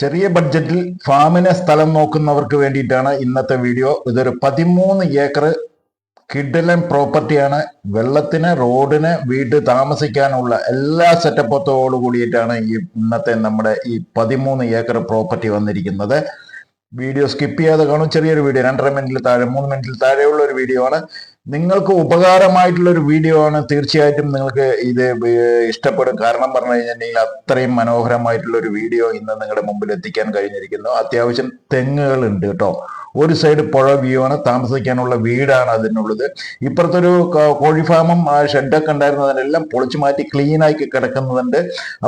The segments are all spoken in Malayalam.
ചെറിയ ബഡ്ജറ്റിൽ ഫാമിന് സ്ഥലം നോക്കുന്നവർക്ക് വേണ്ടിയിട്ടാണ് ഇന്നത്തെ വീഡിയോ ഇതൊരു പതിമൂന്ന് ഏക്കർ കിഡലൻ പ്രോപ്പർട്ടിയാണ് വെള്ളത്തിന് റോഡിന് വീട് താമസിക്കാനുള്ള എല്ലാ സെറ്റപ്പത്തോടു കൂടിയിട്ടാണ് ഈ ഇന്നത്തെ നമ്മുടെ ഈ പതിമൂന്ന് ഏക്കർ പ്രോപ്പർട്ടി വന്നിരിക്കുന്നത്. വീഡിയോ സ്കിപ്പ് ചെയ്യാതെ കാണും. ചെറിയൊരു വീഡിയോ രണ്ടര മിനിറ്റിൽ താഴെ മൂന്ന് മിനിറ്റിൽ താഴെയുള്ള ഒരു വീഡിയോ ആണ്. നിങ്ങൾക്ക് ഉപകാരമായിട്ടുള്ള ഒരു വീഡിയോ ആണ് തീർച്ചയായിട്ടും നിങ്ങൾക്ക് ഇത് ഇഷ്ടപ്പെടും. കാരണം പറഞ്ഞു കഴിഞ്ഞിട്ടുണ്ടെങ്കിൽ അത്രയും മനോഹരമായിട്ടുള്ള ഒരു വീഡിയോ ഇന്ന് നിങ്ങളുടെ മുമ്പിൽ എത്തിക്കാൻ കഴിഞ്ഞിരിക്കുന്നു. അത്യാവശ്യം തെങ്ങുകൾ ഉണ്ട് കേട്ടോ. ഒരു സൈഡ് പുഴ വ്യൂ ആണ്. താമസിക്കാനുള്ള വീടാണ് അതിനുള്ളത്. ഇപ്പുറത്തൊരു കോഴി ഫാമും ഷെഡൊക്കെ ഉണ്ടായിരുന്നതിനെല്ലാം പൊളിച്ചു മാറ്റി ക്ലീൻ ആക്കി കിടക്കുന്നുണ്ട്.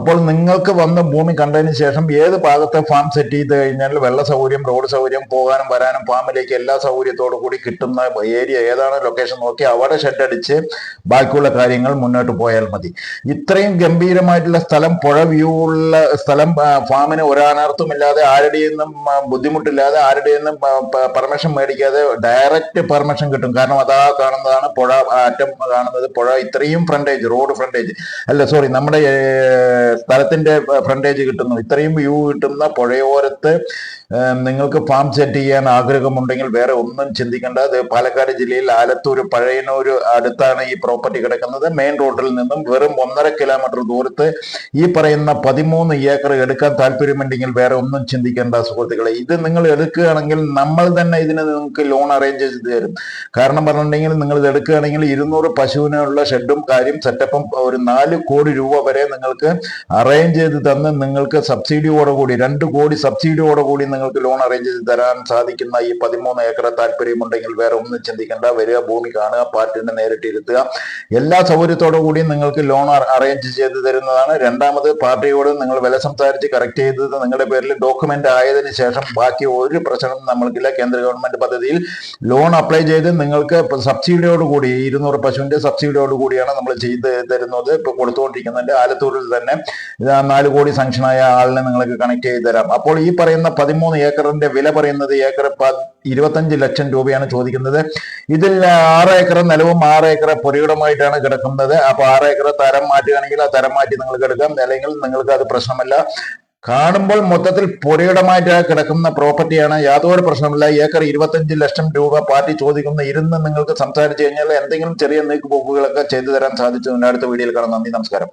അപ്പോൾ നിങ്ങൾക്ക് വന്ന ഭൂമി കണ്ടതിന് ശേഷം ഏത് ഭാഗത്തെ ഫാം സെറ്റ് ചെയ്ത് കഴിഞ്ഞാൽ വെള്ള സൗകര്യം റോഡ് സൗകര്യം പോകാനും വരാനും ഫാമിലേക്ക് എല്ലാ സൗകര്യത്തോടു കൂടി കിട്ടുന്ന ഏരിയ ഏതാണ്? ലൊക്കേഷൻ നോക്കി അവിടെ ഷെഡ് അടിച്ച് ബാക്കിയുള്ള കാര്യങ്ങൾ മുന്നോട്ട് പോയാൽ മതി. ഇത്രയും ഗംഭീരമായിട്ടുള്ള സ്ഥലം പുഴ വ്യൂ ഉള്ള സ്ഥലം ഫാമിന് ഒരനർത്ഥമില്ലാതെ ഇല്ലാതെ നിന്നും ബുദ്ധിമുട്ടില്ലാതെ ആരുടെയെന്നും പെർമിഷൻ മേടിക്കാതെ ഡയറക്റ്റ് പെർമിഷൻ കിട്ടും. കാരണം അതാ കാണുന്നതാണ് പുഴ അറ്റം കാണുന്നത് പുഴ. ഇത്രയും ഫ്രണ്ടേജ് റോഡ് ഫ്രണ്ടേജ് അല്ല സോറി നമ്മുടെ സ്ഥലത്തിന്റെ ഫ്രണ്ടേജ് കിട്ടുന്നു. ഇത്രയും വ്യൂ കിട്ടുന്ന പുഴയോരത്ത് നിങ്ങൾക്ക് ഫാം സെറ്റ് ചെയ്യാൻ ആഗ്രഹമുണ്ടെങ്കിൽ വേറെ ഒന്നും ചിന്തിക്കേണ്ട. അത് പാലക്കാട് ജില്ലയിൽ ആലത്തൂർ പഴയനൂർ അടുത്താണ് ഈ പ്രോപ്പർട്ടി കിടക്കുന്നത്. മെയിൻ റോഡിൽ നിന്നും വെറും ഒന്നര കിലോമീറ്റർ ദൂരത്ത് ഈ പറയുന്ന പതിമൂന്ന് ഏക്കർ എടുക്കാൻ താല്പര്യമുണ്ടെങ്കിൽ വേറെ ഒന്നും ചിന്തിക്കേണ്ട സുഹൃത്തുക്കളെ ഇത് നിങ്ങൾ എടുക്കുകയാണെങ്കിൽ നമ്മൾ തന്നെ ഇതിന് നിങ്ങൾക്ക് ലോൺ അറേഞ്ച് ചെയ്ത് തരും. കാരണം പറഞ്ഞിട്ടുണ്ടെങ്കിൽ നിങ്ങൾ ഇത് എടുക്കുകയാണെങ്കിൽ ഇരുന്നൂറ് പശുവിനുള്ള ഷെഡും കാര്യം സെറ്റപ്പും ഒരു നാല് കോടി രൂപ വരെ നിങ്ങൾക്ക് അറേഞ്ച് ചെയ്ത് തന്ന് നിങ്ങൾക്ക് സബ്സിഡിയോടെ കൂടി രണ്ട് കോടി സബ്സിഡിയോടെ കൂടി നിങ്ങൾക്ക് ലോൺ അറേഞ്ച് ചെയ്ത് തരാൻ സാധിക്കുന്ന ഈ പതിമൂന്ന് ഏക്കർ താല്പര്യമുണ്ടെങ്കിൽ വേറെ ഒന്നും ചിന്തിക്കേണ്ട. വരിക ഭൂമി കാണുക പാർട്ടിനെ നേരിട്ടിരുത്തുക. എല്ലാ സൗകര്യത്തോടു കൂടി നിങ്ങൾക്ക് ലോൺ അറേഞ്ച് ചെയ്ത് തരുന്നതാണ്. രണ്ടാമത് പാർട്ടിയോട് നിങ്ങൾ വില സംസാരിച്ച് കറക്റ്റ് ചെയ്തത് നിങ്ങളുടെ പേരിൽ ഡോക്യുമെന്റ് ആയതിനു ശേഷം ബാക്കി ഒരു പ്രശ്നം നമ്മൾക്കില്ല. കേന്ദ്ര ഗവൺമെന്റ് പദ്ധതിയിൽ ലോൺ അപ്ലൈ ചെയ്ത് നിങ്ങൾക്ക് സബ്സിഡിയോട് കൂടി ഇരുന്നൂറ് പശുവിന്റെ സബ്സിഡിയോട് കൂടിയാണ് നമ്മൾ ചെയ്ത് തരുന്നത്. ഇപ്പൊ കൊടുത്തുകൊണ്ടിരിക്കുന്നുണ്ട് ആലത്തൂരിൽ തന്നെ നാല് കോടി സാങ്ഷനായ ആളിനെ നിങ്ങൾക്ക് കണക്ട് ചെയ്ത് തരാം. അപ്പോൾ ഈ പറയുന്ന പതിമൂന്ന് ഏക്കറിന്റെ വില പറയുന്നത് ഏക്കർ ഇരുപത്തഞ്ച് ലക്ഷം രൂപയാണ് ചോദിക്കുന്നത്. ഇതിൽ ആറ് ഏക്കർ നിലവും ആറ് ഏക്കർ പുരയിടമായിട്ടാണ് കിടക്കുന്നത്. അപ്പൊ ആറ് ഏക്കർ തരം മാറ്റുകയാണെങ്കിൽ ആ തരം മാറ്റി നിങ്ങൾക്ക് എടുക്കാം. അല്ലെങ്കിൽ നിങ്ങൾക്ക് അത് പ്രശ്നമല്ല. കാണുമ്പോൾ മൊത്തത്തിൽ പുരയിടമായിട്ട് കിടക്കുന്ന പ്രോപ്പർട്ടിയാണ്. യാതൊരു പ്രശ്നമില്ല ഏക്കർ ഇരുപത്തഞ്ച് ലക്ഷം രൂപ പാർട്ടി ചോദിക്കുന്ന ഇരുന്ന് നിങ്ങൾക്ക് സംസാരിച്ചു കഴിഞ്ഞാൽ എന്തെങ്കിലും ചെറിയ നീക്കുപോക്കുകളൊക്കെ ചെയ്തു തരാൻ സാധിച്ചു. അടുത്ത വീഡിയോയിൽ കാണാം. നന്ദി നമസ്കാരം.